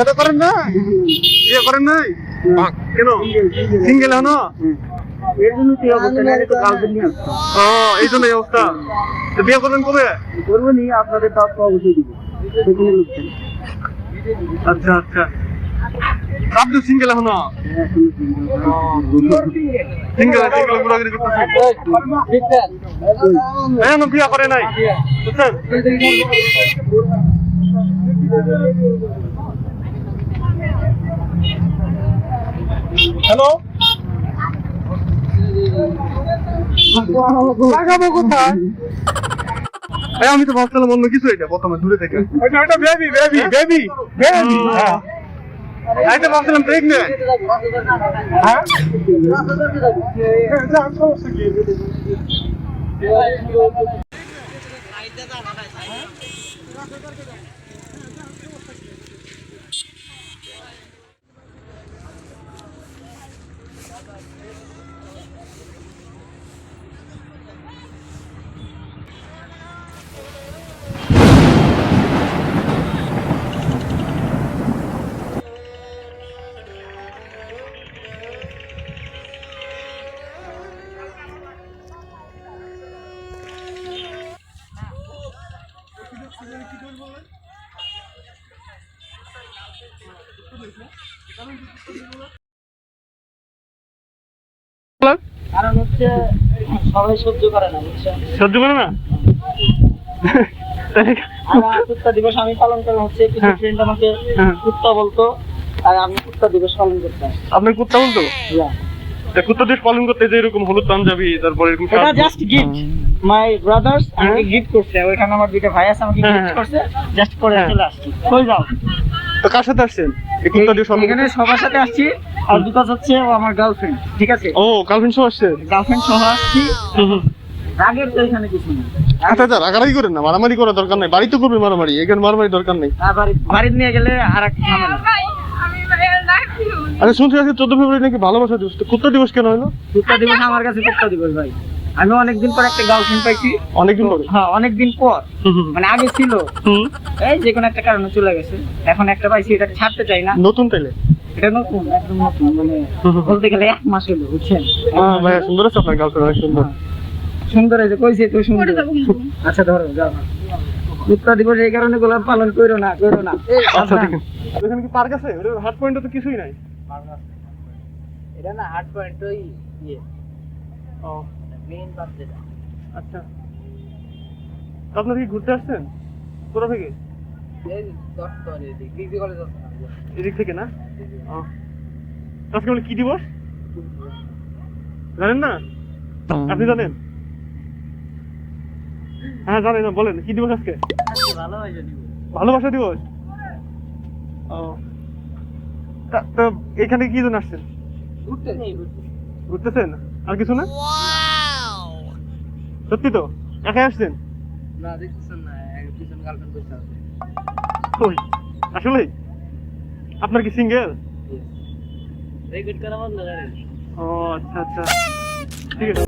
এটা করেন না? বিয়ে করেন নাই? কেন? সিঙ্গেল হনো? এর জন্য তুই অবস্থা? না তো গার্লফ্রেন্ড নিয়ে ও এই জন্য অবস্থা। তো বিয়ে করবেন কবে? করব নি আপনাদের দিব। আচ্ছা আচ্ছা। আপনি সিঙ্গেল এখনও হ্যাঁ সিঙ্গেল। সিঙ্গেল ঘোরাঘুরি করতেছে। এখনও করে নাই? বুঝছেন? হ্যালো লাগাবো কোথায়? আমি তো ভাবছিলাম অন্য কিছু এটা প্রথমে দূরে থেকে। এটা এটা বেবি বেবি বেবি বেবি হ্যাঁ। তো ভাবছিলাম প্রেগনেন্ট হ্যাঁ? কি কারণ হচ্ছে সবাই সহ্য করে না সহ্য করে না? আর কুত্তা দিবস আমি পালন করা হচ্ছে কিছু হ্যাঁ। ফ্রেন্ড আমাকে হ্যাঁ। কুত্তা বলতো আর আমি কুত্তা দিবস পালন করতাম আপনার কুত্তা বলতো? কুত্তা দিবস পালন করতে যে এরকম হলুদ পাঞ্জাবি তারপর এরকম এটা জাস্ট গিফট মাই ব্রাদার্স আমাকে হ্যাঁ। গিফট করছে ওইখানে আমার দুইটা ভাই আছে আমাকে হ্যাঁ, গিফট হ্যাঁ। করছে জাস্ট করে হ্যাঁ। চলে আসছি। কই যাও? তো কার সাথে আসছেন? এই কুত্তা দিবস এখানে সবার সাথে আসছি। আর বিকজ হচ্ছে ও আমার গার্লফ্রেন্ড ঠিক আছে? ও গার্লফ্রেন্ড সহ আসছেন গার্লফ্রেন্ড সহ আসছি। রাগের তো এখানে কিছু নেই। আচ্ছা আচ্ছা রাগারাগি করেন না মারামারি করার দরকার নাই বাড়িতে করবেন মারামারি এখানে মারামারি দরকার নেই। বাড়িতে নিয়ে গেলে আর এক লাইফ আচ্ছা শুনছি আজকে চোদ্দ ফেব্রুয়ারি নাকি ভালোবাসা দিবস কুত্তা দিবস কেন হলো? কুত্তা দিবস আমার কাছে কুত্তা দিবস ভাই। আমি অনেকদিন পর একটা গার্লফ্রেন্ড পাইছি। অনেকদিন পরে? হ্যাঁ অনেকদিন পর। মানে আগে ছিল। হুম। এই যে কোনো একটা কারণে চলে গেছে। এখন একটা পাইছি এটা ছাড়তে চাই না। নতুন তাইলে? এটা নতুন একদম নতুন মানে বলতে গেলে এক মাস হলো বুঝছেন? হ্যাঁ ভাইয়া সুন্দর আছে আপনার গার্লফ্রেন্ড অনেক সুন্দর। সুন্দর হয়েছে কইছে তো সুন্দর। পরে যাব কিন্তু। আচ্ছা ধরো যাও। কুত্তা দিবস এই কারণে গোলাপ পালন করো না করো না। আচ্ছা ঠিক আছে। এখানে কি পার্ক আছে? হাট পয়েন্টে তো কিছুই নাই। এটা না হার্ট পয়েন্ট ওই ইয়ে। ও। মেইন বাস যেটা। আচ্ছা। আপনারা কি ঘুরতে আসছেন? কোথা থেকে? এই ডিগ্রি কলেজ এদিক থেকে না? আজকে বলে কি দিবস? জানেন না? আপনি জানেন? হ্যাঁ জানেন না বলেন কি দিবস আজকে? ভালোবাসা দিবস। ও। তো এখানে কি জন্য আসছেন? ঘুরতেছেন? আর কিছু না? সত্যি তো? একাই আসছেন? না দেখতেছেন না পিছন গার্লফ্রেন্ড বসে আছে। আসলে আপনার কি সিঙ্গেল রেকর্ড করা বন্ধ করেন ও আচ্ছা আচ্ছা ঠিক আছে